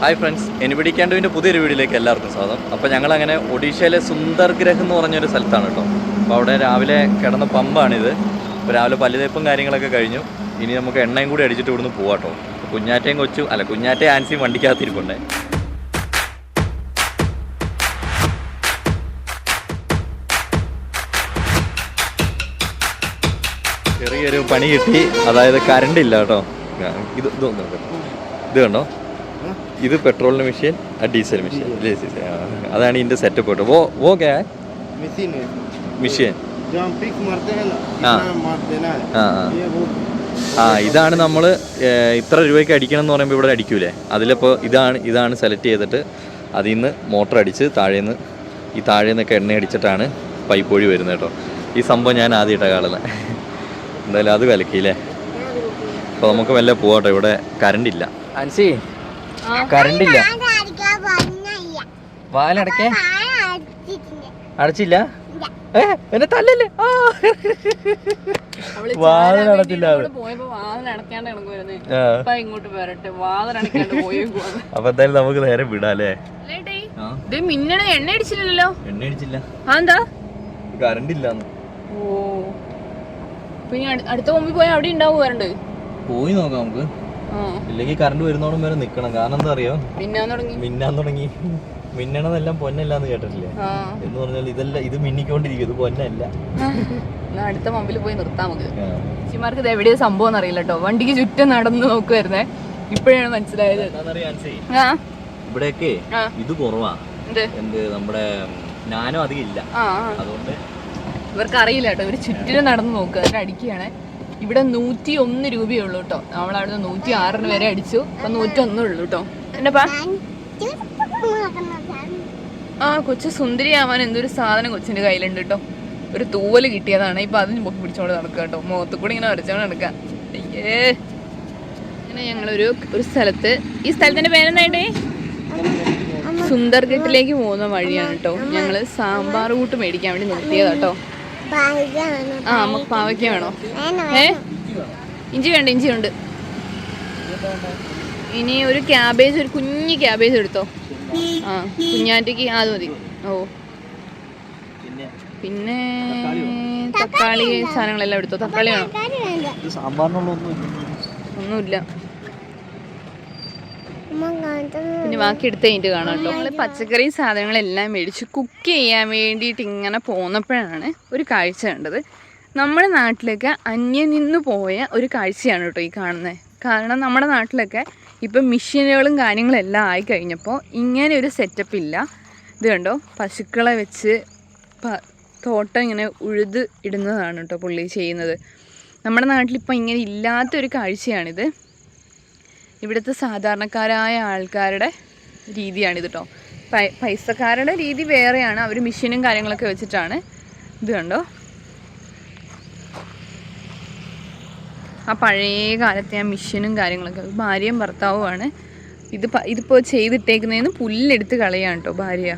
Hi friends എനിപിടിക്കാണ്ടുവിന്റെ പുതിയൊരു വീഡിയോയിലേക്ക് എല്ലാവർക്കും സ്വാഗതം. അപ്പോൾ ഞങ്ങളങ്ങനെ ഒഡീഷയിലെ സുന്ദർ ഗ്രഹ് എന്ന് പറഞ്ഞൊരു സ്ഥലത്താണ് കേട്ടോ. അപ്പോൾ അവിടെ രാവിലെ കിടന്ന പമ്പാണിത്. അപ്പോൾ രാവിലെ പല്ലുതേപ്പും കാര്യങ്ങളൊക്കെ കഴിഞ്ഞു. ഇനി നമുക്ക് എണ്ണയും കൂടി അടിച്ചിട്ട് ഇവിടുന്ന് പോവാം കേട്ടോ. കുഞ്ഞാറ്റയും കൊച്ചു അല്ല കുഞ്ഞാറ്റയും ആൻസിയും വണ്ടിക്കകത്തിരിപ്പുണ്ടേ. ചെറിയൊരു പണി കിട്ടി. അതായത് കറണ്ട് ഇല്ല കേട്ടോ. ഇത് ഇത് കണ്ടോ? ഇത് പെട്രോളിന് മെഷീൻ ആ ഡീസൽ മെഷീൻ. അതാണ് ഇതിന്റെ സെറ്റപ്പ് കേട്ടോ വോ വോ കേ മെഷീൻ. ആ. ഇതാണ് നമ്മൾ ഇത്ര രൂപയ്ക്ക് അടിക്കണം എന്ന് പറയുമ്പോൾ ഇവിടെ അടിക്കൂലേ? അതിലിപ്പോൾ ഇതാണ് ഇതാണ് സെലക്ട് ചെയ്തിട്ട് അതിൽ നിന്ന് മോട്ടർ അടിച്ച് താഴേന്ന് ഈ താഴെ നിന്നൊക്കെ എണ്ണ അടിച്ചിട്ടാണ് പൈപ്പ് വഴി വരുന്നത് കേട്ടോ. ഈ സംഭവം ഞാൻ ആദ്യമായിട്ടാണ് കാണുന്നത് എന്തായാലും അത് വിലക്കിയില്ലേ അപ്പോൾ നമുക്ക് വല്ല പോവാട്ടോ. ഇവിടെ കറണ്ട് ഇല്ല. അൻസി കറണ്ട് ഇല്ല വാലടക്കേ. അടച്ചില്ല? ഏ എന്നെ തല്ലല്ലേ? ആ. പോയേക്കുവാണ് അപ്പൊ എന്തായാലും നമുക്ക് നേരെ വിടാല്ലേ? മിന്നണ എണ്ണ അടിച്ചില്ലല്ലോ. എണ്ണ അടിച്ചില്ല എന്താ കറണ്ട് ഇല്ലാന്ന് ഓ അടുത്ത മുമ്പിൽ പോയാൽ അവിടെ ഉണ്ടാവും വരണ്ട് പോയി നോക്കാം നമുക്ക്. ഇല്ലെങ്കിൽ കറണ്ട് വരുന്നോടും വരെ നിക്കണം. കാരണം എന്താ അറിയോ? മിന്നാൻ തുടങ്ങി. മിന്നണതെല്ലാം മിന്നണതെല്ലാം പൊന്നല്ലാന്ന് കേട്ടിട്ടില്ലേ? എന്ന് പറഞ്ഞാൽ ഇതെല്ലാം ഇത് മിന്നിക്കൊണ്ടിരിക്കും. ഇത് പൊന്നല്ല. എന്നാ അടുത്ത മുമ്പിൽ പോയി നിർത്താം നമുക്ക്. ചേച്ചിമാർക്ക് ഇത് എവിടെയാ സംഭവം അറിയില്ല കേട്ടോ. വണ്ടിക്ക് ചുറ്റും നടന്ന് നോക്കുവായിരുന്നേ ഇപ്പോഴാണ് മനസ്സിലായത്. ഇവിടെയൊക്കെ ഇത് കുറവാ. എന്ത്? നമ്മുടെ ഞാനും അധികം ഇല്ല. അതുകൊണ്ട് ഇവർക്ക് അറിയില്ല കേട്ടോ. ഇവർ ചുറ്റിലും നടന്നു നോക്കുക എന്നിട്ട് അടിക്കുകയാണ് ഇവിടെ നൂറ്റി ഒന്ന് രൂപയേ ഉള്ളൂ കേട്ടോ നമ്മൾ അവിടുന്ന് നൂറ്റി ആറിന് വരെ അടിച്ചു. അപ്പൊ നൂറ്റി ഒന്നേ ഉള്ളൂ കേട്ടോ എന്നപ്പാ? ആ കൊച്ചു സുന്ദരിയാവാൻ എന്തൊരു സാധനം കൊച്ചിന്റെ കയ്യിലുണ്ട് കേട്ടോ ഒരു തൂവൽ കിട്ടിയതാണ്. ഇപ്പൊ അതിന് പൊക്കി പിടിച്ചോണ്ട് നടക്കുക കേട്ടോ മുഖത്ത് കൂടി ഇങ്ങനെ വരച്ചോണ്ട് നടക്കുക അയ്യേ. അങ്ങനെ ഞങ്ങളൊരു ഒരു സ്ഥലത്ത് ഈ സ്ഥലത്തിന്റെ പേരെന്തായിട്ടേ സുന്ദർഘട്ടിലേക്ക് പോകുന്ന വഴിയാണ് കേട്ടോ ഞങ്ങൾ സാമ്പാർ കൂട്ട് മേടിക്കാൻ വേണ്ടി നിർത്തിയതാ കേട്ടോ ആ നമുക്ക് പാവയ്ക്ക വേണോ? ഏ? ഇഞ്ചി വേണ്ട ഇഞ്ചി ഉണ്ട്. ഇനി ഒരു ക്യാബേജ് ഒരു കുഞ്ഞു ക്യാബേജ് എടുത്തോ? ആ കുഞ്ഞാറ്റയ്ക്ക് അത് മതി. ഓ. പിന്നെ പിന്നെ തക്കാളി സാധനങ്ങളെല്ലാം എടുത്തോ? തക്കാളി വേണോ? ഒന്നുമില്ല. പിന്നെ ബാക്കി എടുത്ത് കഴിഞ്ഞിട്ട് കാണാം കേട്ടോ. നമ്മൾ പച്ചക്കറി സാധനങ്ങളെല്ലാം മേടിച്ച് കുക്ക് ചെയ്യാൻ വേണ്ടിയിട്ട് ഇങ്ങനെ പോന്നപ്പോഴാണ് ഒരു കാഴ്ച കണ്ടത്. നമ്മുടെ നാട്ടിലൊക്കെ അന്യം നിന്ന് പോയ ഒരു കാഴ്ചയാണ് കേട്ടോ ഈ കാണുന്നത് കാരണം നമ്മുടെ നാട്ടിലൊക്കെ ഇപ്പം മെഷീനുകളും കാര്യങ്ങളും എല്ലാം ആയി കഴിഞ്ഞപ്പോൾ ഇങ്ങനെ ഒരു സെറ്റപ്പ് ഇല്ല. ഇത് കണ്ടോ? പശുക്കളെ വെച്ച് തോട്ടം ഇങ്ങനെ ഉഴുത് ഇടുന്നതാണ് കേട്ടോ പുള്ളി ചെയ്യുന്നത്. നമ്മുടെ നാട്ടിലിപ്പോൾ ഇങ്ങനെ ഇല്ലാത്തൊരു കാഴ്ചയാണിത്. ഇവിടുത്തെ സാധാരണക്കാരായ ആൾക്കാരുടെ രീതിയാണിത് കേട്ടോ പൈസക്കാരുടെ രീതി വേറെയാണ്. അവർ മെഷീനും കാര്യങ്ങളൊക്കെ വെച്ചിട്ടാണ് ഇത് കണ്ടോ? ആ പഴയ കാലത്തെ ആ മെഷീനും കാര്യങ്ങളൊക്കെ. ഭാര്യയും ഭർത്താവുമാണ്. ഇത് ഇതിപ്പോൾ ചെയ്തിട്ടേക്കുന്നതിന് പുല്ലെടുത്ത് കളയാണ് കേട്ടോ ഭാര്യ.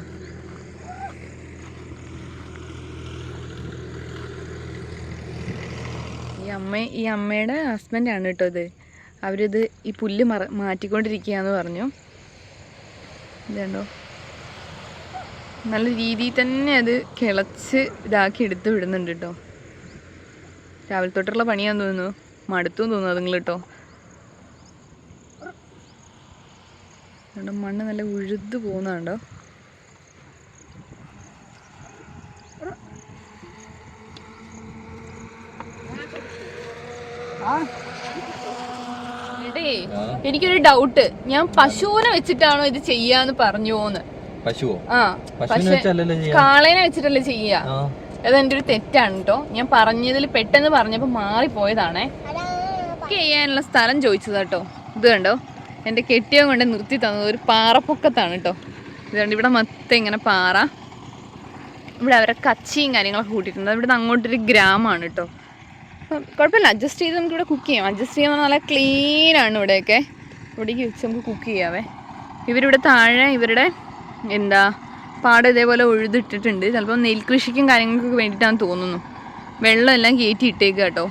ഈ അമ്മ ഈ അമ്മയുടെ ഹസ്ബൻഡാണ് കേട്ടോ ഇത്. അവരിത് ഈ പുല്ല് മറ മാറ്റിക്കൊണ്ടിരിക്കുകയെന്ന് പറഞ്ഞു. ഇതുണ്ടോ? നല്ല രീതിയിൽ തന്നെ അത് കിളച്ച് ഇതാക്കി എടുത്ത് വിടുന്നുണ്ട് കേട്ടോ രാവിലെ തൊട്ടുള്ള പണിയാന്ന് തോന്നുന്നു. മടുത്തു തോന്നുന്നു അതുങ്ങൾ കേട്ടോ മണ്ണ് നല്ല ഉഴുത് പോകുന്നുണ്ടോ? എടേ, എനിക്കൊരു ഡൗട്ട് ഞാൻ പശുവിനെ വെച്ചിട്ടാണോ ഇത് ചെയ്യാന്ന് പറഞ്ഞോന്ന് പശുവോ? ആ പക്ഷെ കാളേനെ വെച്ചിട്ടല്ലേ ചെയ്യാ. അതെന്റെ ഒരു തെറ്റാണ് കേട്ടോ ഞാൻ പറഞ്ഞതിൽ പെട്ടെന്ന് പറഞ്ഞപ്പോ മാറിപ്പോയതാണേ. ചെയ്യാനുള്ള സ്ഥലം ചോദിച്ചത് കേട്ടോ ഇത് കണ്ടോ? എന്റെ കെട്ടിയോ കൊണ്ട് നിർത്തി തന്നത് ഒരു പാറപ്പൊക്കത്താണ് കേട്ടോ ഇത് കണ്ടോ ഇവിടെ മൊത്തം ഇങ്ങനെ പാറ. ഇവിടെ അവരെ കച്ചിയും കാര്യങ്ങളൊക്കെ കൂട്ടിയിട്ടുണ്ട്. ഇവിടെ അങ്ങോട്ടൊരു ഗ്രാമമാണ് കേട്ടോ അപ്പം കുഴപ്പമില്ല. അഡ്ജസ്റ്റ് ചെയ്ത് നമുക്കിവിടെ കുക്ക് ചെയ്യാം. അഡ്ജസ്റ്റ് ചെയ്യാൻ നല്ല ക്ലീൻ ആണ് ഇവിടെയൊക്കെ. ഇവിടേക്ക് വെച്ച് നമുക്ക് കുക്ക് ചെയ്യാവേ. ഇവരിവിടെ താഴെ ഇവരുടെ എന്താ പാടം ഇതേപോലെ ഉഴുതിട്ടിട്ടുണ്ട്. ചിലപ്പോൾ നെൽകൃഷിക്കും കാര്യങ്ങൾക്കൊക്കെ വേണ്ടിയിട്ടാണ് തോന്നുന്നു. വെള്ളം എല്ലാം കയറ്റി ഇട്ടേക്കുക കേട്ടോ.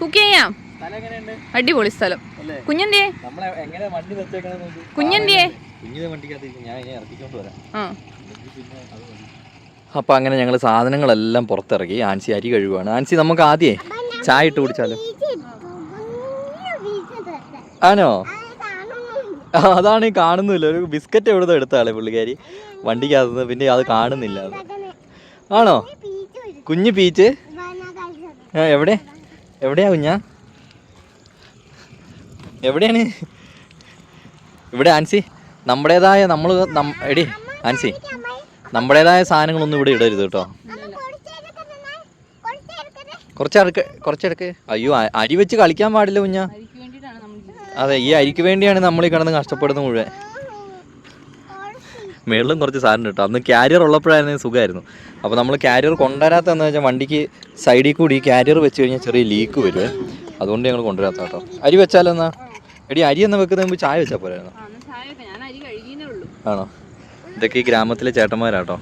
കുക്ക് ചെയ്യാം. അടിപൊളി സ്ഥലം. കുഞ്ഞന്തിയെ? കുഞ്ഞന്തിയേ? ആ അപ്പോൾ അങ്ങനെ ഞങ്ങൾ സാധനങ്ങളെല്ലാം പുറത്തിറക്കി. ആൻസി അരി കഴുകുവാണ്. ആൻസി നമുക്ക് ആദ്യേ ചായ ഇട്ട് കുടിച്ചാലോ? ആണോ? അതാണ് ഈ കാണുന്നില്ല. ഒരു ബിസ്ക്കറ്റ് എവിടുന്ന് എടുത്താളെ പുള്ളിക്കാരി. വണ്ടിക്കകത്ത് പിന്നെ അത് കാണുന്നില്ല ആണോ? കുഞ്ഞു പീച്ച്? എവിടെ? എവിടെയാ കുഞ്ഞാ? എവിടെയാണ്? ഇവിടെ ആൻസി. നമ്മുടേതായ നമ്മൾ എടി ആൻസി. നമ്മുടേതായ സാധനങ്ങളൊന്നും ഇവിടെ ഇടരുത് കേട്ടോ. കുറച്ചെടുക്ക് കുറച്ചെടുക്ക് അയ്യോ അരി വെച്ച് കളിക്കാൻ പാടില്ല കുഞ്ഞ. അതെ ഈ അരിക്ക് വേണ്ടിയാണ് നമ്മൾ ഈ കിടന്ന് കഷ്ടപ്പെടുന്നത് മുഴുവൻ. മേളിലും കുറച്ച് സാധനം കിട്ടും. അന്ന് കാരിയർ ഉള്ളപ്പോഴായിരുന്നു സുഖമായിരുന്നു. അപ്പോൾ നമ്മൾ കാരിയർ കൊണ്ടുവരാത്തതെന്ന് വെച്ചാൽ വണ്ടിക്ക് സൈഡിൽ കൂടി ഈ ക്യാരിയർ വെച്ച് കഴിഞ്ഞാൽ ചെറിയ ലീക്ക് വരുമേ അതുകൊണ്ട് ഞങ്ങൾ കൊണ്ടുവരാത്ത കേട്ടോ. അരി വെച്ചാലോ എന്നാ എടി അരി എന്ന് വെക്കുന്നതിന് മുമ്പ് ചായ വെച്ചാൽ പോരായിരുന്നു? ആണോ? ഇതൊക്കെ ഈ ഗ്രാമത്തിലെ ചേട്ടന്മാരാട്ടോ.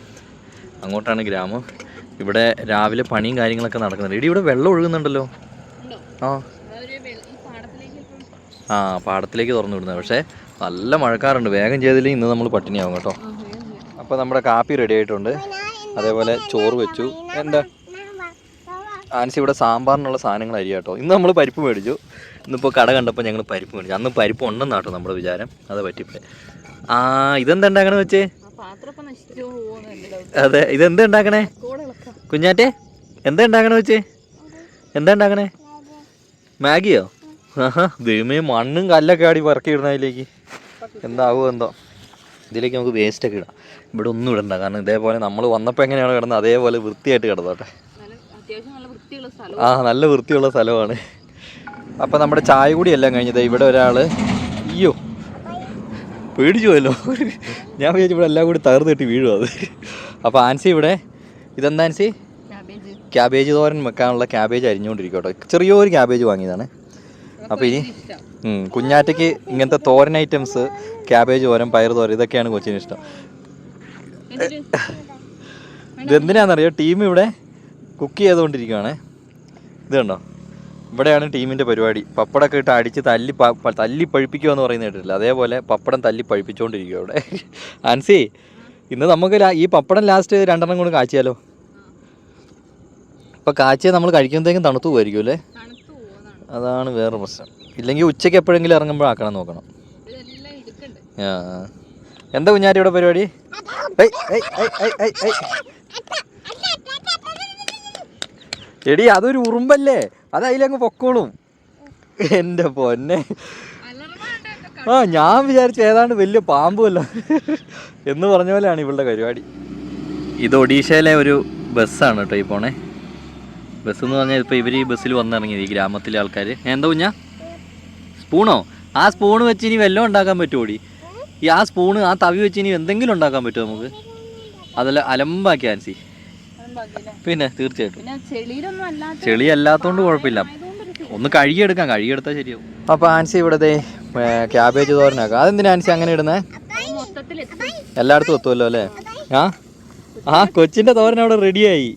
അങ്ങോട്ടാണ് ഗ്രാമം. ഇവിടെ രാവിലെ പണിയും കാര്യങ്ങളൊക്കെ നടക്കുന്നുണ്ട്. ഇടി ഇവിടെ വെള്ളം ഒഴുകുന്നുണ്ടല്ലോ. ആ. ആ പാടത്തിലേക്ക് തുറന്നു വിടുന്നത്. പക്ഷേ നല്ല മഴക്കാറുണ്ട്. വേഗം ചെയ്തില്ലെങ്കിൽ ഇന്ന് നമ്മൾ പട്ടിണിയാവും കേട്ടോ. അപ്പോൾ നമ്മുടെ കാപ്പി റെഡി ആയിട്ടുണ്ട്. അതേപോലെ ചോറ് വെച്ചു. എന്താ? ആൻസി ഇവിടെ സാമ്പാറിനുള്ള സാധനങ്ങൾ അരി കേട്ടോ ഇന്ന് നമ്മൾ പരിപ്പ് മേടിച്ചു. ഇന്നിപ്പോൾ കട കണ്ടപ്പോൾ ഞങ്ങൾ പരിപ്പ് മേടിച്ചു. അന്ന് പരിപ്പ് ഉണ്ടെന്നാട്ടോ നമ്മുടെ വിചാരം. അത് പറ്റിപ്പോയി. ആ ഇതെന്താ ഉണ്ടാക്കണേ വെച്ചേ? അതെ ഇതെന്താ ഉണ്ടാക്കണേ? കുഞ്ഞാറ്റേ എന്താ ഉണ്ടാക്കണേ വെച്ചേ എന്താ ഉണ്ടാക്കണേ? മാഗിയോ? ആഹാ ദൈവമേ മണ്ണും കല്ലൊക്കെ ആടി പറക്കി ഇടണം അതിലേക്ക്. എന്താവോ എന്തോ. ഇതിലേക്ക് നമുക്ക് വേസ്റ്റ് ഒക്കെ ഇടാം. ഇവിടെ ഒന്നും ഇടണ്ട കാരണം ഇതേപോലെ നമ്മൾ വന്നപ്പോൾ എങ്ങനെയാണ് കിടന്നത് അതേപോലെ വൃത്തിയായിട്ട് കിടന്നോട്ടെ. ആ നല്ല വൃത്തിയുള്ള സ്ഥലമാണ്. അപ്പോൾ നമ്മുടെ ചായ കൂടി എല്ലാം കഴിഞ്ഞത് ഇവിടെ ഒരാൾ പേടിച്ചു പോയല്ലോ ഞാൻ വിചാരിച്ചു ഇവിടെ എല്ലാം കൂടി തകർന്ന് കിട്ടി വീഴും അത്. അപ്പോൾ ആൻസി ഇവിടെ. ഇതെന്താ ആൻസി? ക്യാബേജ്. തോരൻ വെക്കാനുള്ള ക്യാബേജ് അരിഞ്ഞുകൊണ്ടിരിക്കും കേട്ടോ. ചെറിയൊരു ക്യാബേജ് വാങ്ങിയതാണ്. അപ്പോൾ ഇനി കുഞ്ഞാറ്റയ്ക്ക് ഇങ്ങനത്തെ തോരൻ ഐറ്റംസ് ക്യാബേജ് തോരൻ പയർ തോരൻ ഇതൊക്കെയാണ് കൊച്ചിന് ഇഷ്ടം. ഇതെന്തിനാണെന്നറിയോ ടീം ഇവിടെ കുക്ക് ചെയ്തുകൊണ്ടിരിക്കുകയാണ് ഇത് കണ്ടോ? ഇവിടെയാണ് ടീമിന്റെ പരിപാടി പപ്പടമൊക്കെ ഇട്ട് അടിച്ച് തല്ലി തല്ലി പഴിപ്പിക്കുക എന്ന് പറയുന്ന കേട്ടില്ല അതേപോലെ പപ്പടം തല്ലി പഴിപ്പിച്ചുകൊണ്ടിരിക്കുക അവിടെ ആൻസി ഇന്ന് നമുക്ക് ഈ പപ്പടം ലാസ്റ്റ് രണ്ടെണ്ണം കൊണ്ട് കാച്ചിയാലോ ഇപ്പം കാച്ചിയാൽ നമ്മൾ കഴിക്കുമ്പോഴത്തേക്കും തണുത്തു പോയിരിക്കും അല്ലേ അതാണ് വേറെ പ്രശ്നം ഇല്ലെങ്കിൽ ഉച്ചയ്ക്ക് എപ്പോഴെങ്കിലും ഇറങ്ങുമ്പോൾ ആക്കണം നോക്കണം ആ. എന്താ കുഞ്ഞാറ്റിയുടെ പരിപാടി. എടി അതൊരു ഉറുമ്പല്ലേ അത് അതിലങ്ങ് പൊക്കോളും. എന്റെ പൊന്നെ. ആ ഞാൻ വിചാരിച്ചു ഏതാണ്ട് വലിയ പാമ്പുമല്ല എന്ന് പറഞ്ഞ പോലെയാണ് ഇവളുടെ പരിപാടി. ഇത് ഒഡീഷയിലെ ഒരു ബസ്സാണ് കേട്ടോ ഈ പോണേ. ബസ് എന്ന് പറഞ്ഞാൽ ഇപ്പോൾ ഇവർ ഈ ബസ്സിൽ വന്നിറങ്ങിയത് ഈ ഗ്രാമത്തിലെ ആൾക്കാർ എന്താ കുഞ്ഞാ? സ്പൂണോ? ആ സ്പൂൺ വെച്ച് ഇനി വല്ലതും ഉണ്ടാക്കാൻ പറ്റുമോടി ഈ ആ സ്പൂണ് ആ തവി വെച്ച് ഇനി എന്തെങ്കിലും ഉണ്ടാക്കാൻ പറ്റുമോ നമുക്ക്? അതല്ല അലമ്പാക്കി ആൻസി. പിന്നെ തീർച്ചയായിട്ടും. ചെളി അല്ലാത്തോണ്ട് കുഴപ്പമില്ല. ഒന്ന് കഴുകിയെടുക്കാം. കഴുകിയെടുത്താൽ ശരിയാവും. അപ്പൊ ആൻസി ഇവിടത്തെ ക്യാബേജ് തോരനാക്കാം. അതെന്തിനാ ആൻസി അങ്ങനെ ഇടുന്നേ? എല്ലായിടത്തും എത്തുമല്ലോ അല്ലേ? ആ? ആ കൊച്ചിന്റെ തോരൻ അവിടെ റെഡിയായി.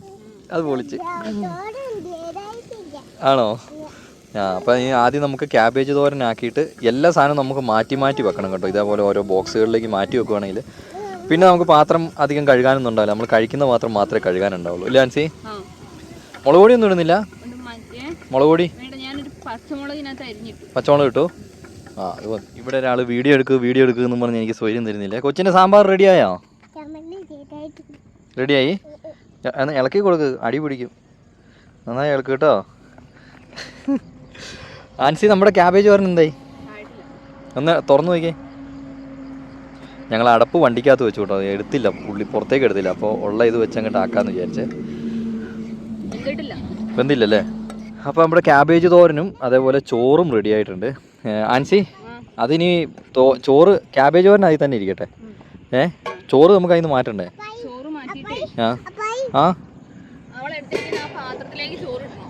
അത് പൊളിച്ച്. ആണോ? ആ അപ്പം ഈ ആദ്യം നമുക്ക് ക്യാബേജ് തോരനാക്കിയിട്ട് എല്ലാ സാധനവും നമുക്ക് മാറ്റി മാറ്റി വെക്കണം കേട്ടോ. ഇതേപോലെ ഓരോ ബോക്സുകളിലേക്ക് മാറ്റി വെക്കുവാണെങ്കിൽ. പിന്നെ നമുക്ക് പാത്രം അധികം കഴുകാനൊന്നും ഉണ്ടാവില്ല നമ്മൾ കഴിക്കുന്ന പാത്രം മാത്രമേ കഴുകാനുണ്ടാവുള്ളൂ. ഇല്ല ആൻസി ആ. മുളക് പൊടി ഒന്നും ഇടുന്നില്ല മുളക് പൊടി പച്ചമുളക് കിട്ടു ആ ഇവിടെ ഒരാൾ വീഡിയോ എടുക്കുക വീഡിയോ എടുക്കുക എന്ന് പറഞ്ഞ് എനിക്ക് സ്വയം തരുന്നില്ല. കൊച്ചിന്റെ സാമ്പാർ റെഡിയായോ റെഡിയായി എന്നാ ഇളക്കി കൊടുക്ക് അടി പിടിക്കും. നന്നായി ഇളക്ക് കേട്ടോ. ആൻസി നമ്മുടെ ക്യാബേജ് പറഞ്ഞ എന്തായി? ആയിട്ടില്ല. ഒന്ന് തുറന്നു നോക്കിയേ. ഞങ്ങൾ അടപ്പ് വണ്ടിക്കകത്ത് വെച്ചു കേട്ടോ എടുത്തില്ല. പുള്ളി പുറത്തേക്ക് എടുത്തില്ല. അപ്പോൾ ഉള്ള ഇത് വെച്ച് അങ്ങോട്ട് ആക്കാന്ന് വിചാരിച്ചേ. വെന്തില്ലല്ലേ? അപ്പോൾ നമ്മുടെ ക്യാബേജ് തോരനും അതേപോലെ ചോറും റെഡി ആയിട്ടുണ്ട്. ആൻസി അതിനി ചോറ് ക്യാബേജ് തോരൻ അതിൽ തന്നെ ഇരിക്കട്ടെ. ഏ ചോറ് നമുക്ക് അതിന് മാറ്റണ്ടേ? ആ. ആ?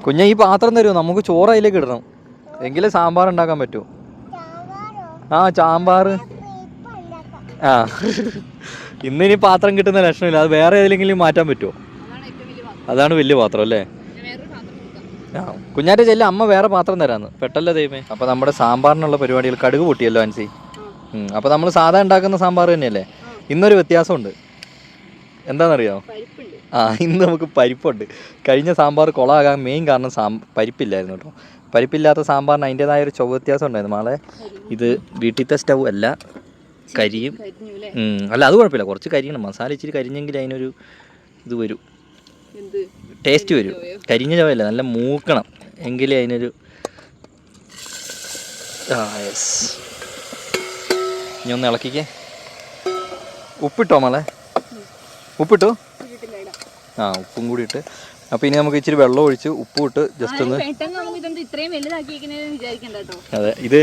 കുഞ്ഞ ഈ പാത്രം തരുമോ നമുക്ക് ചോറ് അതിലേക്ക് ഇടണം. എങ്കിലേ സാമ്പാർ ഉണ്ടാക്കാൻ പറ്റൂ. ആ സാമ്പാർ ആ. ഇനി പാത്രം കിട്ടുന്ന ലക്ഷണമില്ല. അത് വേറെ ഏതെങ്കിലും മാറ്റാൻ പറ്റുമോ? അതാണ് വലിയ പാത്രം. അല്ലേ? ആ. കുഞ്ഞാറ്റ ചെല്ല അമ്മ വേറെ പാത്രം തരാന്ന്. പെട്ടല്ല ദൈവമേ. അപ്പൊ നമ്മുടെ സാമ്പാറിനുള്ള പരിപാടികൾ കടുക് പൊട്ടിയല്ലോ അൻസി? അപ്പൊ നമ്മൾ സാധാ ഉണ്ടാക്കുന്ന സാമ്പാർ തന്നെയല്ലേ? ഇന്നൊരു വ്യത്യാസമുണ്ട്. എന്താണെന്നറിയോ? ആ ഇന്ന് നമുക്ക് പരിപ്പുണ്ട്. കഴിഞ്ഞ സാമ്പാർ കുളമാകാൻ മെയിൻ കാരണം സാം പരിപ്പില്ലായിരുന്നു കേട്ടോ. പരിപ്പില്ലാത്ത സാമ്പാറിന് അതിന്റെതായ ഒരു ചൊവ്വ വ്യത്യാസം ഉണ്ടായിരുന്നു. നാളെ ഇത് വീട്ടിലത്തെ സ്റ്റൗ അല്ല. കരിയും. അല്ലേ അത് കുഴപ്പമില്ല. കുറച്ച് കരിയണം. മസാല ഇച്ചിരി കരിഞ്ഞെങ്കിൽ അതിനൊരു ഇത് വരും. ടേസ്റ്റ് വരും. കരിഞ്ഞ ചവയല്ല നല്ല മൂക്കണം. എങ്കിലേ അതിനൊരു ആ യെസ് ഇനി ഒന്ന് ഇളക്കിക്കേ. ഉപ്പിട്ടോ മോളെ? ഉപ്പിട്ടു? ആ ഉപ്പും കൂടി ഇട്ട്. അപ്പോൾ ഇനി നമുക്ക് ഇച്ചിരി വെള്ളം ഒഴിച്ച് ഉപ്പ് ഇട്ട് ജസ്റ്റ് ഒന്ന് പെട്ടെന്ന് നമുക്ക് ഇത്രയും വലുതാക്കിയിരിക്കണേന്ന് വിചാരിക്കണ്ട കേട്ടോ. അതെ ഇത്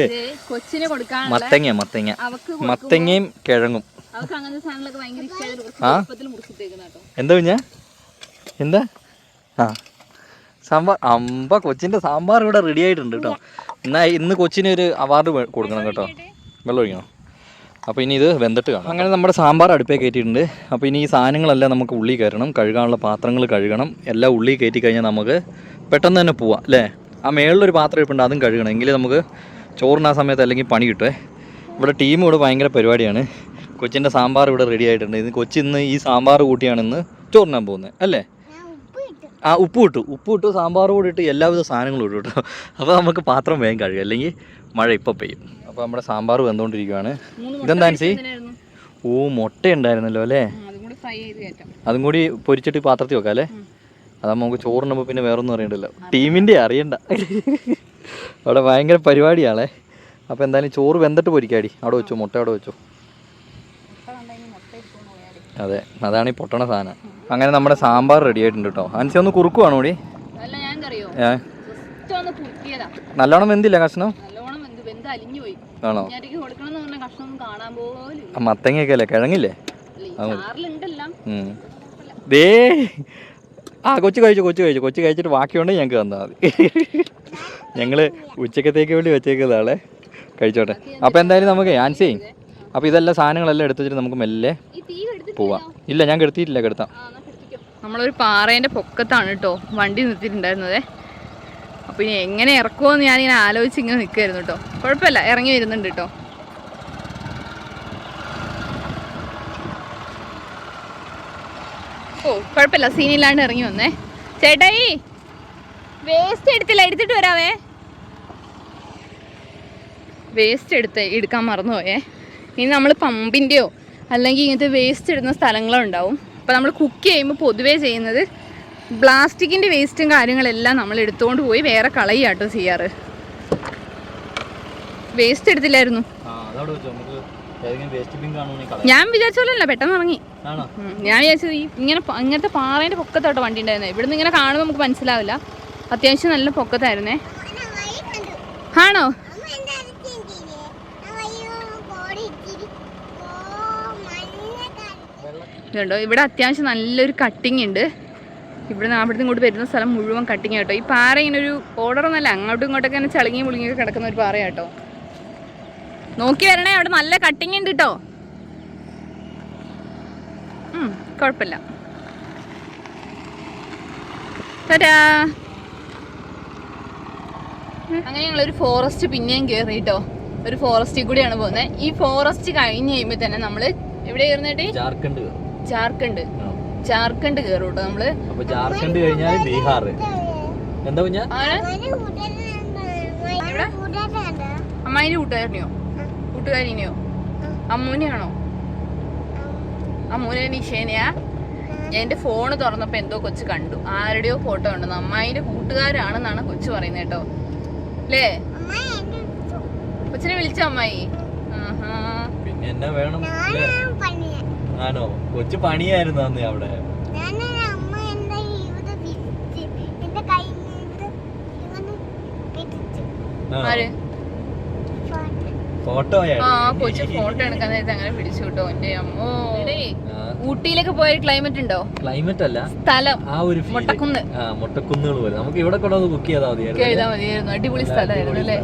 കൊച്ചിനെ കൊടുക്കാനുള്ള മത്തങ്ങ മത്തങ്ങ. മത്തങ്ങയും കിഴങ്ങും. അങ്ങനത്തെ സാധനങ്ങളൊക്കെ ഭയങ്കര ആ? എന്താ കുഞ്ഞാ? എന്താ? ആ. സാമ്പാർ അമ്പ കൊച്ചിന്റെ സാമ്പാർ ഇവിടെ റെഡി ആയിട്ടുണ്ട് കേട്ടോ. എന്നാൽ ഇന്ന് കൊച്ചിന് ഒരു അവാർഡ് കൊടുക്കണം കേട്ടോ. വെള്ളം ഒഴിക്കണം? അപ്പോൾ ഇനി ഇത് വെന്തിട്ട് കാണാം. അങ്ങനെ നമ്മുടെ സാമ്പാർ അടുപ്പേ കയറ്റിയിട്ടുണ്ട്. അപ്പോൾ ഇനി ഈ സാധനങ്ങളെല്ലാം നമുക്ക് ഉള്ളി കയറണം. കഴുകാനുള്ള പാത്രങ്ങൾ കഴുകണം. എല്ലാം ഉള്ളി കയറ്റി കഴിഞ്ഞാൽ നമുക്ക് പെട്ടെന്ന് തന്നെ പോവാം അല്ലേ? ആ മേളിലൊരു പാത്രം ഇരിപ്പുണ്ട് അതും കഴുകണം. എങ്കിലേ നമുക്ക് ചോറിന് ആ സമയത്ത് അല്ലെങ്കിൽ പണി കിട്ടുമേ ഇവിടെ ടീം ഇവിടെ ഭയങ്കര പരിപാടിയാണ്. കൊച്ചിന്റെ സാമ്പാർ ഇവിടെ റെഡി ആയിട്ടുണ്ട്. ഇത് കൊച്ചിന്ന് ഈ സാമ്പാർ കൂട്ടിയാണ് ഇന്ന് ചോറിനാൻ പോകുന്നത് അല്ലേ? ആ ഉപ്പ് ഇട്ടു ഉപ്പ് ഇട്ടു സാമ്പാർ കൂടി ഇട്ട് എല്ലാവിധ സാധനങ്ങളും ഇട്ടു കേട്ടോ. അപ്പോൾ നമുക്ക് പാത്രം വേഗം കഴുകും. അല്ലെങ്കിൽ മഴ ഇപ്പോൾ പെയ്യും. അപ്പോൾ നമ്മുടെ സാമ്പാർ വെന്തുകൊണ്ടിരിക്കുകയാണ് ഇതെന്താ സി ഓ മുട്ട ഉണ്ടായിരുന്നല്ലോ അല്ലേ അതും കൂടി പൊരിച്ചിട്ട് പാത്രത്തിൽ വെക്കാം അല്ലേ? അതാകുമ്പോൾ നമുക്ക് ചോറിനുമ്പോൾ പിന്നെ വേറൊന്നും അറിയണ്ടല്ലോ. ടീമിന്റെ അറിയണ്ട. അവിടെ ഭയങ്കര പരിപാടിയാണേ. അപ്പോൾ എന്തായാലും ചോറ് വെന്തിട്ട് പൊരിക്കാടി. അവിടെ വെച്ചോ മുട്ട അവിടെ വെച്ചോ. അതെ അതാണ് ഈ പൊട്ടണ സാധനം. അങ്ങനെ നമ്മുടെ സാമ്പാർ റെഡി ആയിട്ടുണ്ട് കേട്ടോ അനുസരിച്ച് ഒന്ന് കുറുക്കുവാണോ കൂടി നല്ലോണം വെന്തില്ല കഷ്ണം? ആണോ? മത്തങ്ങയൊക്കെ അല്ലേ കിഴങ്ങില്ലേ ദേ. ആ കൊച്ചു കഴിച്ചു കൊച്ചു കഴിച്ചു. കൊച്ചു കഴിച്ചിട്ട് ബാക്കിയുണ്ട് ഞങ്ങൾക്ക് തന്നാൽ മതി. ഞങ്ങൾ ഉച്ചക്കത്തേക്ക് വേണ്ടി വെച്ചേക്കുന്നതാളെ കഴിച്ചോട്ടെ. അപ്പോൾ എന്തായാലും നമുക്ക് ആൻസി അപ്പോൾ ഇതെല്ലാം സാധനങ്ങളെല്ലാം എടുത്ത് വെച്ചിട്ട് നമുക്ക് മെല്ലെ എടുത്തിട്ട് പോവാം. ഇല്ല ഞാൻ കെടുത്തിയിട്ടില്ല കെടുത്താം. നമ്മളൊരു പാറേന്റെ പൊക്കത്താണ് കേട്ടോ വണ്ടി നിർത്തിയിട്ടുണ്ടായിരുന്നത്. അപ്പോൾ ഇനി എങ്ങനെ ഇറക്കുമോന്ന് ഞാനിങ്ങനെ ആലോചിച്ച് ഇങ്ങനെ നിൽക്കുമായിരുന്നു കേട്ടോ കുഴപ്പമില്ല ഇറങ്ങി വരുന്നുണ്ട് കേട്ടോ ഓ കുഴപ്പമില്ല സീനില്ലാണ്ട് ഇറങ്ങി വന്നേ. ചേട്ടായി വേസ്റ്റ് എടുത്തില്ല എടുത്തിട്ട് വരാവേ. വേസ്റ്റ് എടുത്ത് എടുക്കാൻ മറന്നുപോയേ. ഇനി നമ്മൾ പമ്പിന്റെയോ അല്ലെങ്കിൽ ഇങ്ങനത്തെ വേസ്റ്റ് ഇടുന്ന സ്ഥലങ്ങളോ ഉണ്ടാവും അപ്പോൾ നമ്മൾ കുക്ക് ചെയ്യുമ്പോൾ പൊതുവേ ചെയ്യുന്നത് പ്ലാസ്റ്റിക്കിന്റെ വേസ്റ്റും കാര്യങ്ങളെല്ലാം നമ്മൾ എടുത്തുകൊണ്ട് പോയി വേറെ കളയുക ചെയ്യാറ്. വേസ്റ്റ് എടുത്തില്ലായിരുന്നു. ഞാൻ വിചാരിച്ച പോലെയല്ല പെട്ടെന്ന് ഇറങ്ങി. ആണോ? ഞാൻ വിചാരിച്ചത് ഈ ഇങ്ങനെ ഇങ്ങനത്തെ പാറേന്റെ പൊക്കത്തോട്ട് വണ്ടി ഉണ്ടായിരുന്നു. ഇവിടുന്ന് ഇങ്ങനെ കാണുമ്പോൾ നമുക്ക് മനസ്സിലാവില്ല. അത്യാവശ്യം നല്ല പൊക്കത്തായിരുന്നേ. ആണോ? ഇതുണ്ടോ? ഇവിടെ അത്യാവശ്യം നല്ലൊരു കട്ടിങ് ഉണ്ട്. ഇവിടെ അവിടുന്ന് ഇങ്ങോട്ട് വരുന്ന സ്ഥലം മുഴുവൻ കട്ടിങ് കേട്ടോ ഈ പാറ ഇങ്ങനെ ഒരു ഓർഡർ ഒന്നല്ല അങ്ങോട്ടും ഇങ്ങോട്ടൊക്കെ ഇങ്ങനെ ചളങ്ങി മുളുങ്ങിയൊക്കെ കിടക്കുന്ന ഒരു പാറ കേട്ടോ നോക്കി വരണേ അവിടെ നല്ല കട്ടിങ് ഉണ്ട് കേട്ടോ കുഴപ്പമില്ല. അങ്ങനെ ഞങ്ങളൊരു ഫോറസ്റ്റ് പിന്നെയും കയറി കേട്ടോ ഒരു ഫോറസ്റ്റിൽ കൂടിയാണ് പോകുന്നത്. ഈ ഫോറസ്റ്റ് കഴിഞ്ഞ് കഴിയുമ്പോൾ തന്നെ നമ്മൾ എവിടെ കയറുന്നേട്ടി ജാർഖണ്ഡ് ജാർഖണ്ഡ്. ജാർഖണ്ഡ് കയറും കേട്ടോ നമ്മൾ? അപ്പൊ ജാർഖണ്ഡ് കഴിഞ്ഞാൽ ബീഹാർ. എന്താ കുഞ്ഞ? അമ്മായിന്റെ കൂട്ടുകാരനെയോ? കൂട്ടുകാരിനെയോ? അമ്മൂനെയാണോ? അമ്മൂനെ നിഷേനയാ എന്റെ ഫോണ് തുറന്നപ്പോ എന്തോ കൊച്ചു കണ്ടു. ആരുടെയോ ഫോട്ടോ ഉണ്ടെന്ന് അമ്മായിന്റെ കൂട്ടുകാരാണെന്നാണ് കൊച്ചു പറയുന്നത് കേട്ടോ. അല്ലേ കൊച്ചിനെ വിളിച്ചോ അമ്മായി? ആഹാ. പിന്നെ എന്നാ വേണം? ഇല്ലേ? ആണോ കൊച്ചു പണിയായിരുന്നു അന്ന് അവിടെ. ഊട്ടിയിലേക്ക് പോയ ക്ലൈമറ്റ് ഉണ്ടോ? ക്ലൈമറ്റ് അല്ല. സ്ഥലം. ആ ഒരു മുട്ടക്കുന്ന്. ആ മുട്ടക്കുന്നുകൾ പോലെ. നമുക്ക് ഇവിടെ കൊണ്ടുവന്ന് കുക്ക് ചെയ്താൽ മതിയായിരുന്നു അടിപൊളി സ്ഥലമായിരുന്നു അല്ലേ.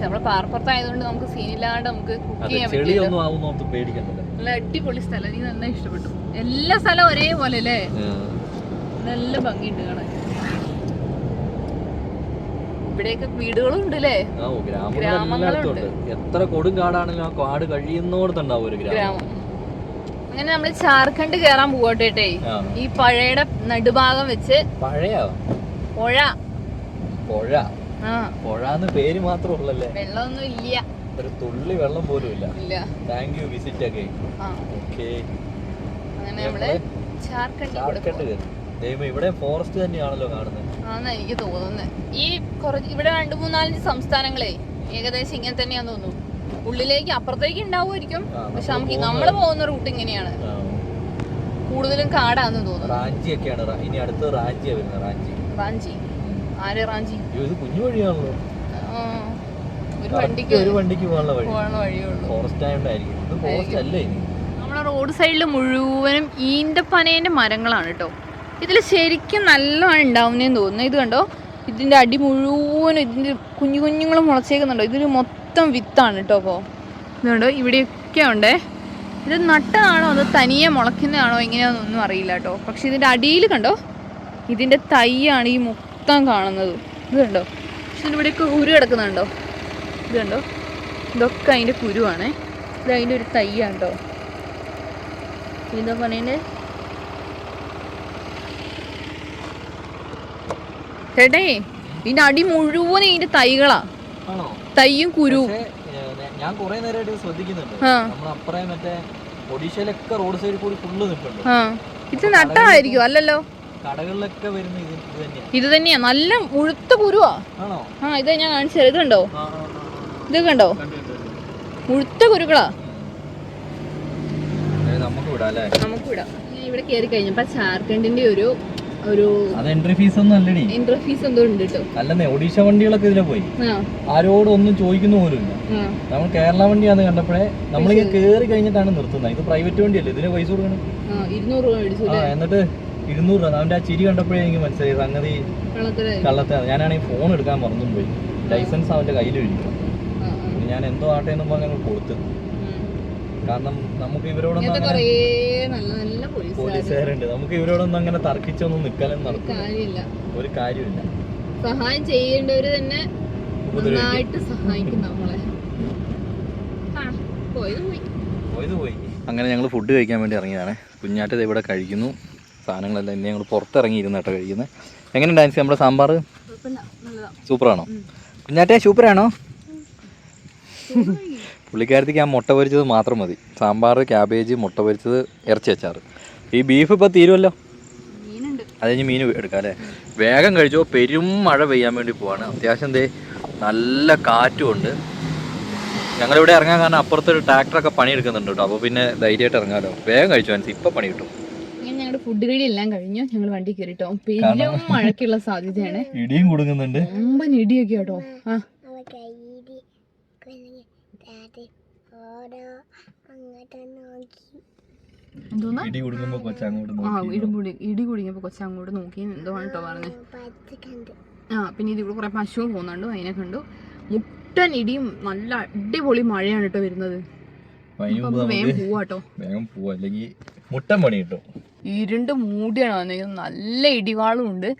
പക്ഷെ നമ്മൾ പാറപ്പുറത്തായതുകൊണ്ട് നമുക്ക് സീനില്ലാണ്ട് നമുക്ക് കുക്ക് ചെയ്യാൻ പറ്റില്ല നല്ല അടിപൊളി സ്ഥലം നീ നന്നായി ഇഷ്ടപ്പെട്ടു. എല്ലാ സ്ഥലവും ഒരേപോലെ അല്ലേ? നല്ല ഭംഗിയുണ്ട് കാണാൻ. ഇവിടെയൊക്കെ വീടുകളും ഉണ്ട് അല്ലേ? ഗ്രാമങ്ങളുണ്ട്. എത്ര കൊടും ആ കാട് കഴിയുന്നോടത്തുണ്ടാവും ഒരു ഗ്രാമം. അങ്ങനെ നമ്മൾ ജാർഖണ്ഡ് കയറാൻ പോകട്ടെ ഈ പഴയുടെ നടുഭാഗം വെച്ച് പഴയ? പുഴ. പുഴ. പുഴന്ന് പേര് മാത്രം ഉള്ളല്ലേ? വെള്ളമൊന്നും ഇല്ല. ഒരു തുള്ളി വെള്ളം പോലും ഇല്ല. താങ്ക് യു വിസിറ്റ് ഒക്കെ. ഓക്കെ ജാർഖണ്ഡ് ദൈവം ഇവിടെ ഫോറസ്റ്റ് തന്നെയാണല്ലോ കാണുന്നത്. ആന്നാ എനിക്ക് തോന്നുന്നത് ഈ കുറച്ച് ഇവിടെ രണ്ട് മൂന്നാലഞ്ച് സംസ്ഥാനങ്ങളെ ഏകദേശം ഇങ്ങനെ തന്നെയാന്ന് തോന്നുന്നു. ഉള്ളിലേക്ക് അപ്പുറത്തേക്ക് ഉണ്ടാവുമായിരിക്കും. പക്ഷെ നമുക്ക് നമ്മൾ പോകുന്ന റൂട്ട് ഇങ്ങനെയാണ്. കൂടുതലും കാടാന്ന് തോന്നുന്നു. റാഞ്ചി ഒക്കെയാണ് ഇനി അടുത്ത് റാഞ്ചിയാ വരുന്നത് റാഞ്ചി. റാഞ്ചി. ആര് റാഞ്ചി? ഇത് കുഞ്ഞു വഴിയാണല്ലോ. ഒരു വണ്ടിക്ക് ഒരു വണ്ടിക്ക് പോകാനുള്ള വഴി. പോകാനുള്ള വഴിയുള്ളൂ ഫോറസ്റ്റ് ആയതുകൊണ്ടായിരിക്കും ഇത് ഫോറസ്റ്റ് അല്ലേ ഇനി? നമ്മളെ റോഡ് സൈഡിൽ മുഴുവനും ഈന്തപ്പനേന്റെ മരങ്ങളാണ് കേട്ടോ. ഇതിൽ ശരിക്കും നല്ലതാണ് ഉണ്ടാവുന്നതെന്ന് തോന്നുന്നു. ഇത് കണ്ടോ? ഇതിന്റെ അടി മുഴുവനും ഇതിന്റെ കുഞ്ഞു കുഞ്ഞുങ്ങൾ മുളച്ചേക്കുന്നുണ്ടോ. ഇതിന് മൊത്തം വിത്താണ് കേട്ടോ അപ്പോൾ ഇതുണ്ടോ ഇവിടെയൊക്കെ ഉണ്ടേ. ഇത് നട്ടതാണോ അതോ തനിയെ മുളയ്ക്കുന്നതാണോ എങ്ങനെയാണെന്നൊന്നും അറിയില്ല കേട്ടോ. പക്ഷെ ഇതിന്റെ അടിയിൽ കണ്ടോ? ഇതിന്റെ തൈയാണ് ഈ മൊത്തം കാണുന്നത്. ഇത് കണ്ടോ? പക്ഷെ ഇതിന്റെ ഇവിടെയൊക്കെ കുരു കിടക്കുന്നുണ്ടോ? ഇത് കണ്ടോ? ഇതൊക്കെ അതിന്റെ കുരുവാണേ. ഇത് അതിന്റെ ഒരു തയ്യാണ്ടോ കേട്ടോ. പറയുന്നത് പണീന്റെ ചേട്ടേ ഇതിന്റെ അടി മുഴുവൻ ഇതിന്റെ തൈകളാ. തയ്യും തൈയും കുരുവും. ഞാൻ കുറെ നേരമായിട്ട് ഇത് ശ്രദ്ധിക്കുന്നുണ്ട്. നമ്മളപ്പുറേ മറ്റേ ഒഡീഷയിലൊക്കെ റോഡ് സൈഡിൽ കൂടി ഫുള്ള് ആ. ഇത് നട്ടതായിരിക്കും അല്ലല്ലോ. കടകളിലൊക്കെ വരുന്ന ഇത് ഇത് തന്നെയാ. ഇത് തന്നെയാ. നല്ല മുഴുത്ത കുരുവാ. ആണോ? ആ ഇത് ഞാൻ കാണിച്ചത് ഇത് കണ്ടോ. ഇത് കണ്ടോ. മുഴുത്ത കുരുക്കളാ. നമുക്ക് വിടാം അല്ലേ? നമുക്ക് വിടാം. ഇവിടെ കയറി കഴിഞ്ഞപ്പോ ജാർഖണ്ഡിന്റെ ഒരു ഒരു എൻട്രി ഫീസ് ഒന്നും അല്ലടി. എൻട്രി ഫീസ് എന്തോ ഉണ്ട് കേട്ടോ അല്ലെന്നേ ഒഡീഷ വണ്ടികളൊക്കെ ഇതിലെ പോയി. ആരോടും ഒന്നും ചോദിക്കുന്ന പോലും ഇല്ല. നമ്മൾ കേരള വണ്ടിയാന്ന് കണ്ടപ്പോഴേ നമ്മളിങ്ങനെ കേറി കഴിഞ്ഞിട്ടാണ് നിർത്തുന്നത്. ഇത് പ്രൈവറ്റ് വണ്ടിയല്ലേ? ഇതിന് പൈസ കൊടുക്കണം. എന്നിട്ട് ഇരുന്നൂറ് രൂപ. അവന്റെ ആ ചിരി കണ്ടപ്പോഴേ എനിക്ക് മനസ്സിലായി സംഗതി കള്ളത്താണ് കള്ളത്തെ ഞാനാണെങ്കിൽ ഫോൺ എടുക്കാൻ മറന്നും പോയി. ലൈസൻസ് അവന്റെ കയ്യിൽ. പിന്നെ ഞാൻ എന്തോ ആട്ടെ എന്നും പറഞ്ഞ് ഞങ്ങൾ കൊടുത്തു. കാരണം നമുക്ക് ഇവരോടൊന്നും പോലീസുകാരുണ്ട്. നമുക്ക് ഇവരോടൊന്നും അങ്ങനെ തർക്കിച്ചൊന്നും നിൽക്കാനും നടക്കും കാര്യമില്ല. ഒരു കാര്യമില്ല. സഹായം ചെയ്യേണ്ടവര് തന്നെ നന്നായിട്ട് സഹായിക്കും നമ്മളെ. പോയത് പോയി. അങ്ങനെ ഞങ്ങൾ ഫുഡ് കഴിക്കാൻ വേണ്ടി ഇറങ്ങിയതാണ്. കുഞ്ഞാറ്റത് ദേ ഇവിടെ കഴിക്കുന്നു. സാധനങ്ങളെല്ലാം ഇനി ഞങ്ങൾ പുറത്തിറങ്ങിയിരുന്ന കേട്ടോ കഴിക്കുന്നത്. എങ്ങനെ ഡാൻസ്? നമ്മുടെ സാമ്പാർ സൂപ്പറാണോ? കുഞ്ഞാറ്റെ സൂപ്പറാണോ? പുള്ളിക്കാരത്തേക്ക് ആ മുട്ട പൊരിച്ചത് മാത്രം മതി. സാമ്പാർ ക്യാബേജ് മുട്ട പൊരിച്ചത് ഇറച്ചി അച്ചാറ്. ഈ ബീഫ് ഇപ്പോൾ തീരുമല്ലോ അത് കഴിഞ്ഞ് മീൻ എടുക്കാം അല്ലേ? വേഗം കഴിച്ചോ. പെരും മഴ പെയ്യാൻ വേണ്ടി പോവാണ്. അത്യാവശ്യം ദേ നല്ല കാറ്റുമുണ്ട് ഞങ്ങളിവിടെ ഇറങ്ങാൻ കാരണം അപ്പുറത്തൊരു ട്രാക്ടറൊക്കെ പണിയെടുക്കുന്നുണ്ട് കേട്ടോ. അപ്പോൾ പിന്നെ ധൈര്യമായിട്ട് ഇറങ്ങാമല്ലോ വേഗം കഴിച്ചു മനസ്സിൽ ഇപ്പം പണി കിട്ടും. ഞങ്ങളുടെ ഫുഡ് കഴി എല്ലാം കഴിഞ്ഞു. ഞങ്ങൾ വണ്ടി കയറിട്ടോ പെരും മഴയ്ക്കുള്ള സാധ്യതയാണ്. ഇടിയും കൊടുക്കുന്നുണ്ട്. ഒമ്പൻ ഇടിയൊക്കെ കേട്ടോ ആ. ഇടി കൊടുക്കുമ്പോൾ കൊച്ചങ്ങോട്ട് നോക്കി. എന്തോ ആണ് കേട്ടോ പറഞ്ഞത് ആ പിന്നെ ഇതിൽ കുറെ പശുവും പോകുന്നുണ്ട്. അതിനെ കണ്ടു. മുട്ടൻ ഇടിയും നല്ല അടിപൊളി മഴയാണ് കേട്ടോ വരുന്നത്. വേഗം പോവാട്ടോ വേഗം പോവാ. അല്ലെങ്കിൽ മുട്ടൻ പണി കിട്ടും. ഇരുണ്ട് മൂടിയാണ് വന്നിരിക്കുന്നത് നല്ല ഇടിവാളും ഉണ്ട്.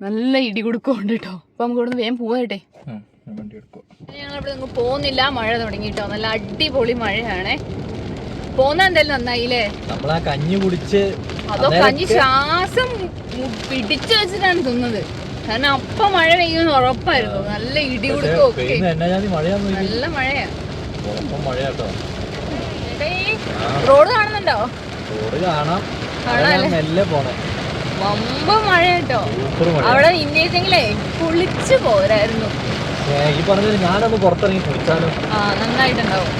നല്ല ഇടി കൊടുക്കുന്നുണ്ട് കേട്ടോ. അപ്പൊ നമുക്ക് ഇവിടുന്ന് വേഗം പോവാട്ടെ ഞങ്ങളിവിടെ അങ്ങ് പോകുന്നില്ല. മഴ തുടങ്ങി തുടങ്ങിട്ടോ നല്ല അടിപൊളി മഴയാണേ. പോന്ന എന്തായാലും നന്നായില്ലേ? നമ്മളാ കഞ്ഞി കുടിച്ച് അതോ കഞ്ഞി ശ്വാസം പിടിച്ചു വെച്ചിട്ടാണ് തിന്നത്. കാരണം അപ്പൊ മഴ പെയ്യുമെന്ന് ഉറപ്പായിരുന്നു. നല്ല ഇടി കൊടുക്കും ഒക്കെ നല്ല മഴയാ. കേട്ടോ റോഡ് കാണുന്നുണ്ടോ? റോഡ് കാണാം. മെല്ലെ പോണേ. വമ്പ മഴ കേട്ടോ അവിടെ ഇന്നേറ്റെങ്കിലേ കുളിച്ചു പോരായിരുന്നു. ഏ, ഈ പറഞ്ഞത് ഞാനൊന്ന് പുറത്തിറങ്ങി കുളിച്ചാലും? ആ നന്നായിട്ടുണ്ടാവും.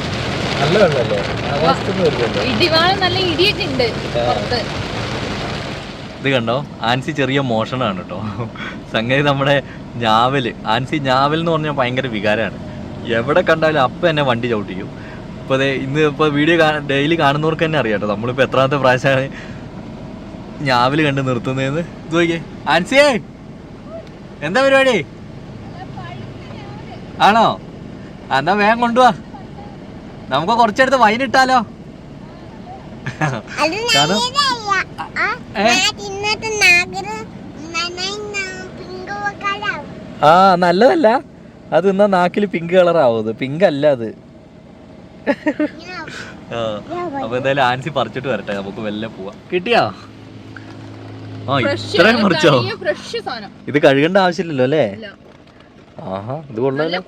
നല്ല വെള്ളമല്ലേ ഇടിവാളം നല്ല ഇടിയൊക്കെ ഉണ്ട് പുറത്ത്. ഇത് കണ്ടോ? ആൻസി ചെറിയ മോഷണമാണ് കേട്ടോ. സംഗതി നമ്മുടെ ഞാവൽ ആൻസി ഞാവൽ എന്ന് പറഞ്ഞാൽ ഭയങ്കര വികാരമാണ്. എവിടെ കണ്ടാലും അപ്പം എന്നെ വണ്ടി ചവിട്ടിക്കും. ഇപ്പോൾ അതെ ഇന്ന് ഇപ്പോൾ വീഡിയോ ഡെയിലി കാണുന്നവർക്ക് തന്നെ അറിയാട്ടോ കേട്ടോ. നമ്മളിപ്പോൾ എത്രാമത്തെ പ്രാവശ്യമാണ് ഞാവൽ കണ്ട് നിർത്തുന്നതെന്ന് നോക്കിയേ. ആൻസിയേ എന്താ പരിപാടി? ആണോ? എന്നാ വേഗം കൊണ്ടുവാ. നമുക്ക് കുറച്ചെടുത്ത് വൈൻ ഇട്ടാലോ? കാരണം ആ നല്ലതല്ല. അത് എന്നാ നാക്കിൽ പിങ്ക് കളർ ആവുന്നത് പിങ്ക് അല്ല അത്. ആ, അപ്പൊ എന്തായാലും ആൻസി പറിച്ചിട്ട് വരട്ടെ. നമുക്ക് വെല്ല പോവാം. കിട്ടിയാ? ആ ഇത്രയും പറിച്ചോ ഫ്രഷ് സാധനം. ഇത് കഴുകേണ്ട ആവശ്യമില്ലല്ലോ അല്ലേ? ആഹാ ഇത് കൊള്ളാലോ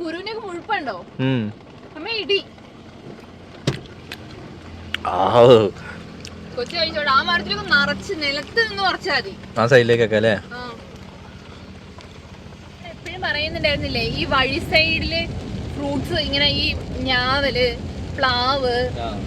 മുഴുപ്പുണ്ടോ അമ്മ ഇടി. ആ കൊച്ചു കഴിച്ചോട്ടെ ആ മരത്തിലൊക്കെ നിറച്ച് നിലത്ത് നിന്ന് കുറച്ചാൽ മതി. ആ സൈഡിലേക്കൊക്കെ അല്ലേ? എപ്പോഴും പറയുന്നുണ്ടായിരുന്നില്ലേ ഈ വഴി സൈഡിൽ ഫ്രൂട്ട്സ് ഇങ്ങനെ ഈ ഞാവൽ പ്ലാവ്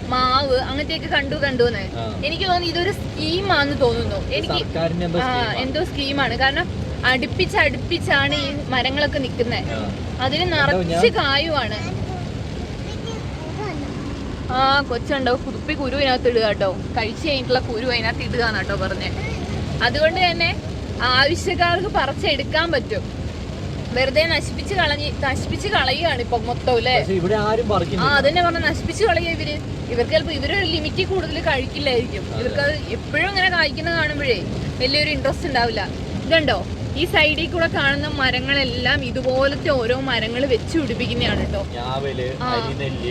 മാവ് അങ്ങനത്തെയൊക്കെ കണ്ടു കണ്ടു എന്ന് എനിക്ക് തോന്നുന്നു ഇതൊരു സ്കീമാന്ന് തോന്നുന്നു. എനിക്ക് എന്തോ ആ എന്തോ സ്കീമാണ്. കാരണം അടുപ്പിച്ച് അടുപ്പിച്ചാണ് ഈ മരങ്ങളൊക്കെ നിൽക്കുന്നത് ആ. അതിന് നിറച്ച് കായുവാണ്. ആ കൊച്ചുണ്ടോ? കുതിപ്പി കുരു അതിനകത്ത് ഇടുക കേട്ടോ. കഴിച്ചു കഴിഞ്ഞിട്ടുള്ള കുരു അതിനകത്ത് ഇടുക കേട്ടോ പറഞ്ഞേ. അതുകൊണ്ട് തന്നെ ആവശ്യക്കാർക്ക് പറിച്ചെടുക്കാൻ പറ്റും. വെറുതെ നശിപ്പിച്ച് കളഞ്ഞ് നശിപ്പിച്ച് കളയുകയാണ് ഇപ്പൊ മൊത്തം അല്ലേ? ഇവിടെ ആരും ആ അതന്നെ പറഞ്ഞ നശിപ്പിച്ച് കളയുക ഇവർ. ഇവർക്ക് ചിലപ്പോ ഇവരൊരു ലിമിറ്റിൽ കൂടുതൽ കഴിക്കില്ലായിരിക്കും. ഇവർക്ക് അത് എപ്പോഴും ഇങ്ങനെ കായ്ക്കുന്നത് കാണുമ്പോഴേ വലിയൊരു ഇൻട്രസ്റ്റ് ഉണ്ടാവില്ല. ഇതുണ്ടോ? ഈ സൈഡിൽ കൂടെ കാണുന്ന മരങ്ങളെല്ലാം ഇതുപോലത്തെ ഓരോ മരങ്ങൾ വെച്ച് പിടിപ്പിക്കുന്നതാണ് കേട്ടോ. ആ,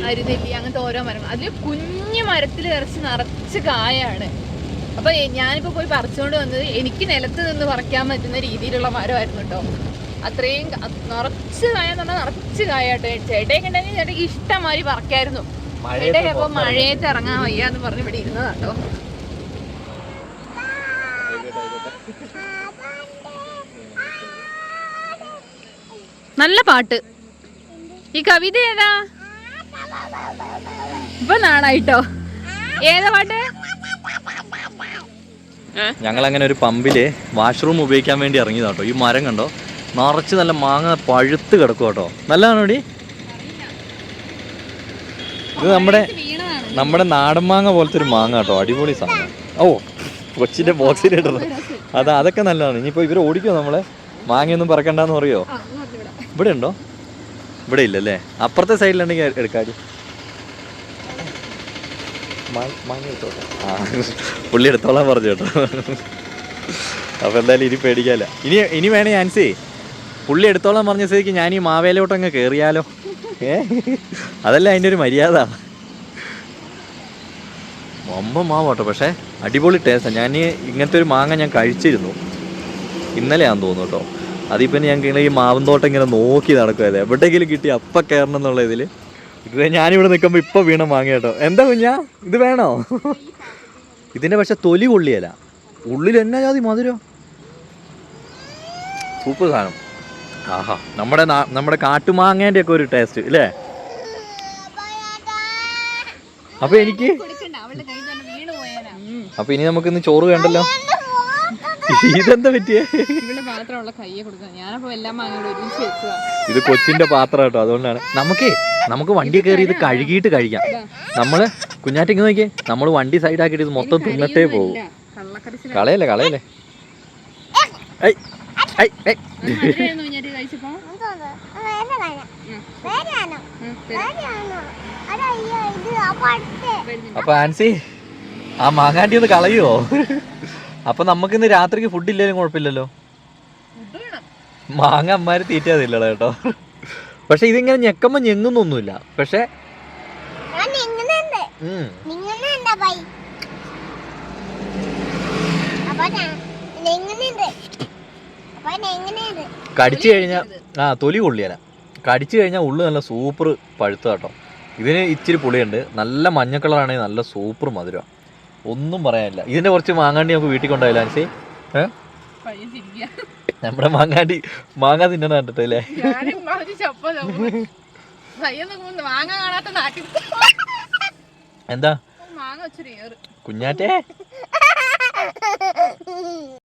അരിനെല്ലി. അങ്ങനത്തെ ഓരോ മരങ്ങൾ. അതിൽ കുഞ്ഞു മരത്തിൽ ഇറച്ചി നിറച്ച് കായാണ്. അപ്പൊ ഞാനിപ്പോ പോയി പറിച്ചുകൊണ്ട് വന്നത് എനിക്ക് നിലത്ത് നിന്ന് പറിക്കാൻ പറ്റുന്ന രീതിയിലുള്ള മരമായിരുന്നു കേട്ടോ. അത്രയും നിറച്ച് കായ എന്ന് പറഞ്ഞാൽ നിറച്ച് കായ കേട്ടോ ചേട്ടയൊക്കെ ഉണ്ടെങ്കിൽ ചേട്ടയ്ക്ക് ഇഷ്ടംമാതിരി പറക്കായിരുന്നു ചേട്ടൻ അപ്പൊ. മഴയത്ത് ഇറങ്ങാൻ വയ്യ എന്ന് പറഞ്ഞ് ഇവിടെ ഇരുന്നതാട്ടോ നല്ല പാട്ട്. ഈ കവിത ഏതാ? ഇപ്പൊ നാണായിട്ടോ? ഏതാ പാട്ട്? ഞങ്ങൾ അങ്ങനെ ഒരു പമ്പിൽ വാഷ്റൂം ഉപയോഗിക്കാൻ വേണ്ടി ഇറങ്ങിയതാട്ടോ ഈ മരം കണ്ടോ? നിറച്ച് നല്ല മാങ്ങ പഴുത്ത് കിടക്കും കേട്ടോ. നല്ലതാണോ ഡി ഇത് നമ്മുടെ നമ്മുടെ നാടൻ മാങ്ങ പോലത്തെ ഒരു മാങ്ങ കേട്ടോ. അടിപൊളി സാധനം. ഓ കൊച്ചിന്റെ ബോക്സിൽ ഇടുന്നത് അതാ അതൊക്കെ നല്ലതാണ്. ഇനിയിപ്പോ ഇവർ ഓടിക്കോ നമ്മളെ? മാങ്ങയൊന്നും പറക്കണ്ടെന്ന് പറയോ? ഇവിടെ ഉണ്ടോ? ഇവിടെ ഇല്ലല്ലേ അപ്പുറത്തെ സൈഡിലുണ്ടെങ്കിൽ എടുക്കാടി. മാങ്ങ എടുത്തോട്ടെ. ആ പുള്ളി എടുത്തോളാൻ പറഞ്ഞു കേട്ടോ. അപ്പൊ എന്തായാലും ഇനി പേടിക്കാല്ല ഇനി ഇനി വേണേ ആൻസി പുള്ളി എടുത്തോളം പറഞ്ഞ സ്ഥിതിക്ക് ഞാൻ ഈ മാവേലോട്ട് അങ്ങ് കയറിയാലോ ഏ? അതല്ല അതിന്റെ ഒരു മര്യാദ. വമ്പ മാവട്ടോ പക്ഷേ അടിപൊളി ടേസ്റ്റാണ് ഞാൻ ഇങ്ങനത്തെ ഒരു മാങ്ങ ഞാൻ കഴിച്ചിരുന്നു. ഇന്നലെയാന്ന് തോന്നുന്നു കേട്ടോ. അതിപ്പം ഞങ്ങൾക്ക് ഇങ്ങനെ ഈ മാവും തോട്ടം ഇങ്ങനെ നോക്കി നടക്കുമത് എവിടെയെങ്കിലും കിട്ടി അപ്പം കയറണം എന്നുള്ള ഇതിൽ ഇത് ഞാനിവിടെ നിൽക്കുമ്പോൾ ഇപ്പം വീണ മാങ്ങ കേട്ടോ. എന്താ കുഞ്ഞാ? ഇത് വേണോ? ഇതിന്റെ പക്ഷെ തൊലി കൊള്ളിയല്ല ഉള്ളിൽ എന്നാ ജാതി മധുരം? സൂപ്പർ സാധനം. ആഹാ നമ്മുടെ നമ്മുടെ കാട്ടുമാങ്ങേന്റെ ഒക്കെ ഒരു ടേസ്റ്റ് ഇല്ലേ? അപ്പൊ എനിക്ക് അപ്പൊ ഇനി നമുക്ക് ഇന്ന് ചോറ് വേണ്ടല്ലോ? ഇതെന്താ പറ്റിയേ? ഇത് കൊച്ചിന്റെ പാത്രം കേട്ടോ അതുകൊണ്ടാണ്. നമുക്ക് നമുക്ക് വണ്ടി കയറി ഇത് കഴുകിയിട്ട് കഴിക്കാം. നമ്മൾ കുഞ്ഞാറ്റിങ്ങ് നോക്കിയേ നമ്മൾ വണ്ടി സൈഡാക്കിയിട്ട് ഇത് മൊത്തം തിന്നിട്ടേ പോകും കളയല്ലേ കളയല്ലേ? ഐ ഐ ഐ. കഴിച്ചപ്പോ? അപ്പൊ ആൻസി ആ മാങ്ങാണ്ടി ഒന്ന് കളയുവോ? അപ്പൊ നമുക്ക് ഇന്ന് രാത്രിക്ക് ഫുഡ് ഇല്ലെങ്കിലും കുഴപ്പമില്ലല്ലോ. മാങ്ങ അമ്മാര് തീറ്റാതില്ലടാ കേട്ടോ. പക്ഷെ ഇതിങ്ങനെ ഞെക്കുമ്പോ ഞെങ്ങുന്നൊന്നുമില്ല. പക്ഷെ ഉം, കടിച്ചു കഴിഞ്ഞാൽ ആ തൊലി കൊള്ളിയല കടിച്ചു കഴിഞ്ഞാൽ ഉള്ളു നല്ല സൂപ്പർ പഴുത്ത കേട്ടോ. ഇതിന് ഇച്ചിരി പുളിയുണ്ട്. നല്ല മഞ്ഞ കളറാണെങ്കിൽ നല്ല സൂപ്പർ മധുരം. ഒന്നും പറയാനില്ല. ഇതിന്റെ കുറച്ച് മാങ്ങാണ്ടി നമുക്ക് വീട്ടിൽ കൊണ്ടുപോയില്ല ആൻസി ഏ? നമ്മുടെ മാങ്ങാണ്ടി മാങ്ങ തിന്നണ കണ്ടിട്ടല്ലേ എന്താ? കുഞ്ഞാറ്റേ?